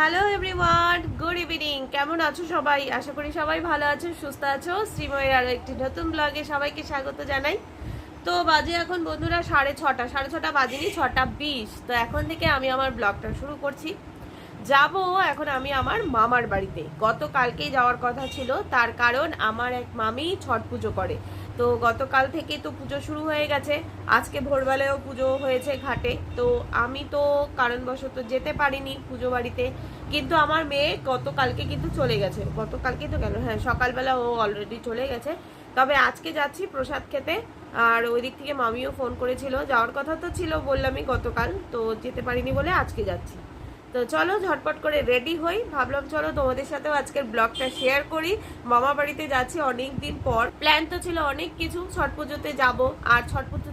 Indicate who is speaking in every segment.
Speaker 1: Hello everyone good evening কেমন আছো সবাই? আশা করি সবাই ভালো আছো, সুস্থ আছো। শ্রীময়ের আরও একটি নতুন ব্লগে সবাইকে স্বাগত জানাই। তো বাজে এখন বন্ধুরা সাড়ে ছটা সাড়ে ছটা বাজেনি, ছটা বিশ। তো এখন থেকে আমি আমার ব্লগটা শুরু করছি। যাব এখন আমি আমার মামার বাড়িতে। গতকালকেই যাওয়ার কথা ছিল, তার কারণ আমার এক মামি ছট পুজো করে। তো গতকাল থেকে তো পুজো শুরু হয়ে গেছে। আজকে ভোরবেলায়ও পুজো হয়েছে ঘাটে। তো আমি তো কারণবশত যেতে পারিনি পুজো বাড়িতে। কিন্তু আমার মেয়ে গতকালকে কিন্তু চলে গেছে। গতকালকে তো গেল হ্যাঁ সকালবেলা ও অলরেডি চলে গেছে। তবে আজকে যাচ্ছি প্রসাদ খেতে। আর ওই দিক থেকে মামিও ফোন করেছিল। যাওয়ার কথা তো ছিল বললামই গতকাল। তো যেতে পারিনি বলে আজকে যাচ্ছি। তো চলো, ঝটপট করে রেডি হই। ভাবলাম চলো তোমাদের সাথেও আজকের ব্লগটা শেয়ার করি। মামা বাড়িতে যাচ্ছি অনেক দিন পর। প্ল্যান তো ছিল অনেক কিছু। ছট পুজোতে যাব। আর ছট পুজো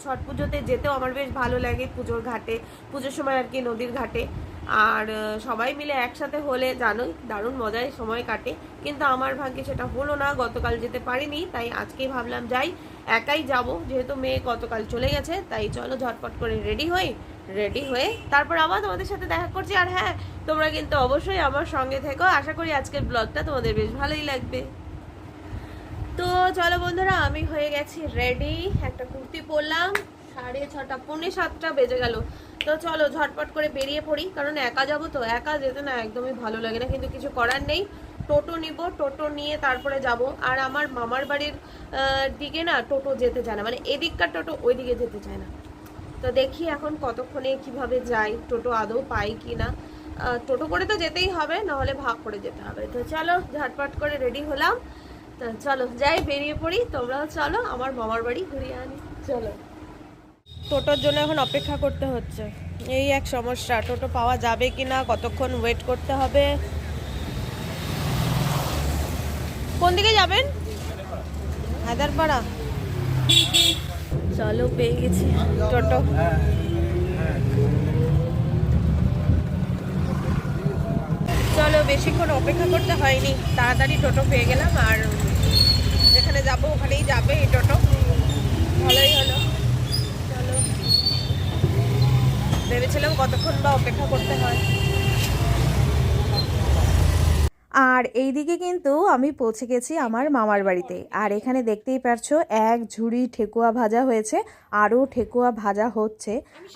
Speaker 1: ছট পুজোতে যেতেও আমার বেশ ভালো লাগে পুজোর ঘাটে। পুজোর সময় আর কি নদীর ঘাটে। আর সবাই মিলে একসাথে হলে জানোই, দারুণ মজায় সময় কাটে। কিন্তু আমার ভাগ্যে সেটা হলো না। গতকাল যেতে পারিনি, তাই আজকেই ভাবলাম যাই। একাই যাব। যেহেতু মেয়ে গতকাল চলে গেছে, তাই চলো ঝটপট করে রেডি হই। রেডি হয়ে তারপর আবার তোমাদের সাথে দেখা করছি। আর হ্যাঁ তোমরা কিন্তু অবশ্যই আমার সঙ্গে থেকো। আশা করি আজকের ব্লগটা তোমাদের বেশ ভালোই লাগবে। তো চলো বন্ধুরা, আমি হয়ে গেছি রেডি একটা কুর্তি পরলাম। সাড়ে ছটা, পৌনে সাতটা বেজে গেল। তো চলো ঝটপট করে বেরিয়ে পড়ি। কারণ একা যাব তো, একা যেতে না একদমই ভালো লাগে না। কিন্তু কিছু করার নেই। টোটো নিব, টোটো নিয়ে তারপরে যাব। আর আমার মামার বাড়ির দিকে না টোটো যেতে চায় না। মানে এদিককার টোটো ওইদিকে যেতে চায় না। তো দেখি এখন কতক্ষণে কীভাবে যাই, টোটো আদৌ পাই কি না টোটো করে তো যেতেই হবে, নাহলে ভাগ করে যেতে হবে। তো চলো, ঝটপট করে রেডি হলাম। তো চলো, যাই বেরিয়ে পড়ি, তোমরাও চলো, আমার মামার বাড়ি ঘুরিয়ে আনি। চলো। টোটোর জন্য এখন অপেক্ষা করতে হচ্ছে। এই এক সমস্যা, টোটো পাওয়া যাবে কি না কতক্ষণ ওয়েট করতে হবে? কোন দিকে যাবেন? হায়দারপাড়া। চলো পেয়ে গেছি। টোটো। চলো, বেশিক্ষণ অপেক্ষা করতে হয়নি। তাড়াতাড়ি টোটো পেয়ে গেলাম আর যেখানে যাব ওখানেই যাবে এই টোটো। ভালোই হলো। চলো। ভেবেছিলাম কতক্ষণ বা অপেক্ষা করতে হয়।
Speaker 2: আর এইদিকে কিন্তু আমি পৌঁছে গেছি আমার মামার বাড়িতে। আর এখানে দেখতেই পারছ, এক ঝুড়ি ঠেকুয়া ভাজা হয়েছে, আরও ঠেকুয়া ভাজা হচ্ছে।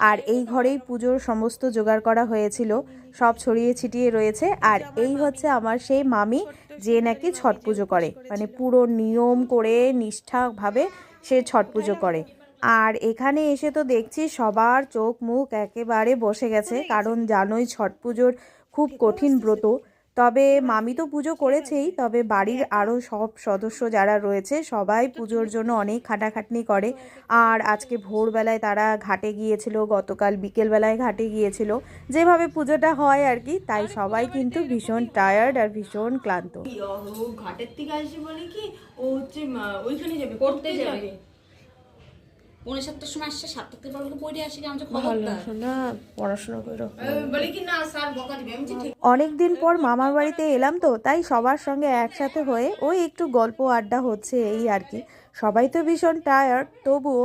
Speaker 2: আর এই ঘরেই পুজোর সমস্ত জোগাড় করা হয়েছিল, সব ছড়িয়ে ছিটিয়ে রয়েছে। আর এই হচ্ছে আমার সেই মামি, যে নাকি ছট পুজো করে। মানে পুরো নিয়ম করে, নিষ্ঠাভাবে সে ছট পুজো করে। আর এখানে এসে তো দেখছি সবার চোখ মুখ একেবারে বসে গেছে, কারণ জানোই ছট পুজোর খুব কঠিন ব্রত। তবে মামি তো পুজো করেছেই তবে বাড়ির আরও সব সদস্য যারা রয়েছে সবাই পুজোর জন্য অনেক খাটাখাটনি করে। আর আজকে ভোরবেলায় তারা ঘাটে গিয়েছিল গতকাল বিকেলবেলায় ঘাটে গিয়েছিল। যেভাবে পুজোটা হয় আর কি তাই সবাই কিন্তু ভীষণ টায়ার্ড আর ভীষণ ক্লান্ত।
Speaker 3: ঘাটের থেকে আসে বলে কি ও হচ্ছে ওইখানে যাবে পড়তে যাবে।
Speaker 4: পৌনে সাতটার সময় আসছে সাতটা থেকে বলকে পড়ে আসি আমার খবরটা?
Speaker 1: না? পড়াশোনা করো।
Speaker 3: আহ, বলে কি না স্যার বকা দিবে আমি বলছি, ঠিক
Speaker 2: অনেক দিন পর মামার বাড়িতে এলাম তো তাই সবার সঙ্গে একসাথে হয়ে ওই একটু গল্প আড্ডা হচ্ছে এই আর কি। সবাই তো ভীষণ টায়ার্ড তবুও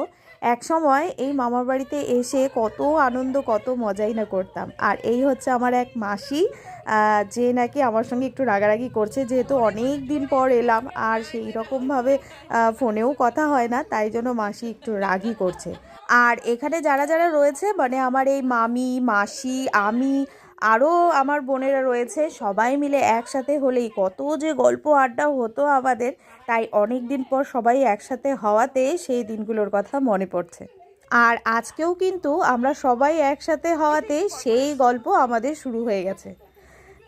Speaker 2: এক সময় এই মামার বাড়িতে এসে কত আনন্দ কত মজাই না করতাম। আর এই হচ্ছে আমার এক মাসি যে নাকি আমার সঙ্গে একটু রাগারাগি করছে যেহেতু অনেক দিন পর এলাম আর সেই রকমভাবে ফোনেও কথা হয় না তাই জন্য মাসি একটু রাগই করছে? আর এখানে যারা যারা রয়েছে মানে আমার এই মামি, মাসি, আমি, আরও আমার বোনেরা রয়েছে, সবাই মিলে একসাথে হলেই কত যে গল্প আড্ডা হতো আমাদের, তাই অনেক দিন পর সবাই একসাথে হওয়াতে সেই দিনগুলোর কথা মনে পড়ছে। আর আজকেও কিন্তু আমরা সবাই একসাথে হওয়াতে সেই গল্প আমাদের শুরু হয়ে গেছে।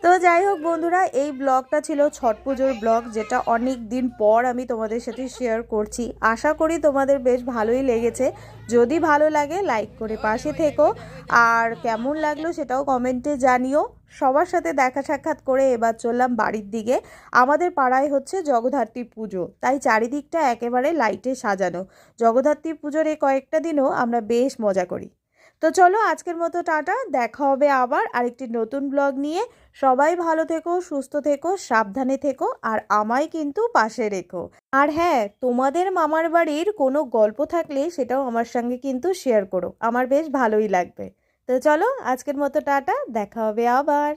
Speaker 2: তো যাই হোক বন্ধুরা, এই ব্লগটা ছিল ছট পুজোর ব্লগ, যেটা অনেক দিন পর আমি তোমাদের সাথে শেয়ার করছি। আশা করি তোমাদের বেশ ভালোই লেগেছে। যদি ভালো লাগে লাইক করে পাশে থেকো। আর কেমন লাগল সেটাও কমেন্টে জানিও। সবার সাথে দেখা সাক্ষাৎ করে এবার চললাম বাড়ির দিকে। আমাদের পাড়ায় হচ্ছে জগদ্ধাত্রী পুজো, তাই চারিদিকটা একেবারে লাইটে সাজানো। জগদ্ধাত্রী পুজোর এই কয়েকটা দিনও আমরা বেশ মজা করি। তো চলো আজকের মতো টাটা, দেখা হবে আবার আরেকটি নতুন ব্লগ নিয়ে। সবাই ভালো থেকো, সুস্থ থেকো, সাবধানে থেকো, আর আমায় কিন্তু পাশে রেখো। আর হ্যাঁ তোমাদের মামার বাড়ির কোনো গল্প থাকলে সেটাও আমার সঙ্গে কিন্তু শেয়ার করো। আমার বেশ ভালোই লাগবে। তো চলো আজকের মতো টাটা, দেখা হবে আবার।